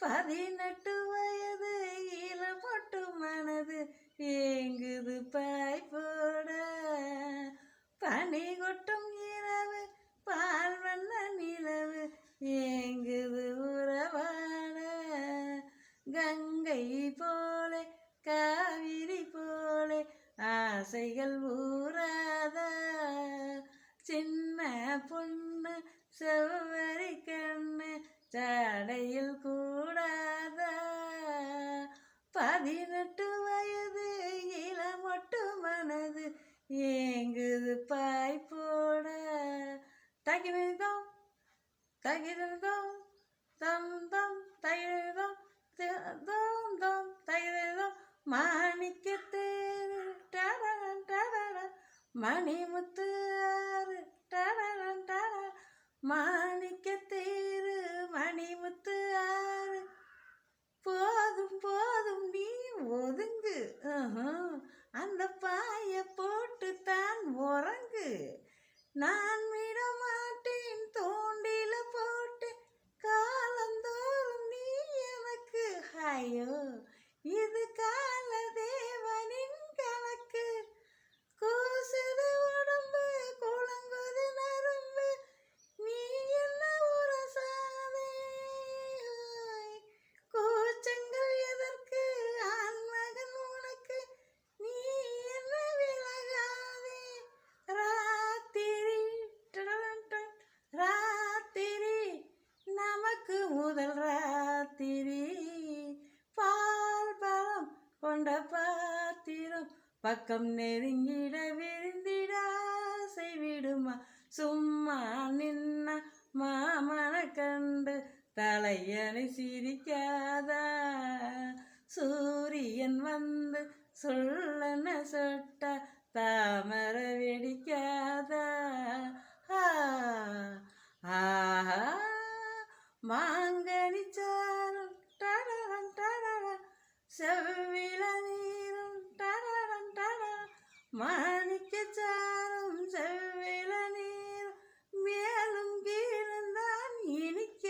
பதினெட்டு வயது இளமொட்டு மனது ஏங்குது பாய் போட பனி கொட்டும் இரவு பால் வண்ண நிலவு ஏங்குது உறவாட. கங்கை போலே காவிரி போலே ஆசைகள் ஊ படையில் கூடாத பதினெட்டு வயது இளமொட்டு மனது ஏங்குது பாய் போட தகிதம் தகிதம் தம் தம் தகிதம் தோம் தோம் தகிதம் மாணிக்க தேரு டரன் டரன் மணிமுத்து ஆறு டரன் டரன் மா அந்த பாய போட்டு தான் உறங்கு. நான் கொண்ட பாத்திரம் பக்கம் நெருங்கிட விருந்திட ஆசை விடுமா? சும்மா நின்ன மாமன கண்டு தலையணை சிரிக்காதா? சூரியன் வந்து சொல்லன சொட்ட தாமர வெடிக்காதா? ஆஹா மாங்கனி செவ்வில நீரும் டரடம் டடரன் மாணிக்க சாரும் செவ்வில நீர் மேலும் கீழும் தான் இனிக்க.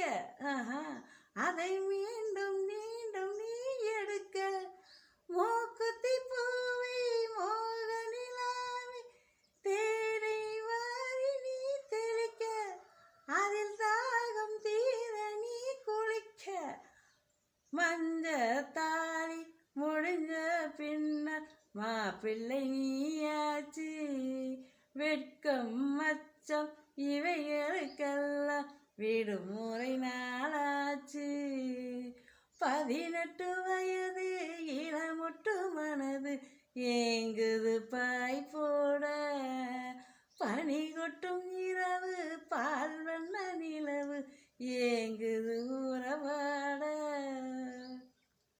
அதை மீண்டும் மீண்டும் நீ எடுக்க. மூக்குத்தி பூவை மோக நிலாவை தேனை வாரி நீ தெளிக்க. அதில் தாகம் தீர நீ குளிக்க. மஞ்ச தாய் முடிஞ்ச பின்னர் மாப்பிள்ளை நீயாச்சு. வெட்கம் மச்சம் இவைகளுக்கெல்லாம் விடுமுறை நாளாச்சு. பதினெட்டு வயது இளமுட்டு மனது ஏங்குது பாய் போட. பனி கொட்டும்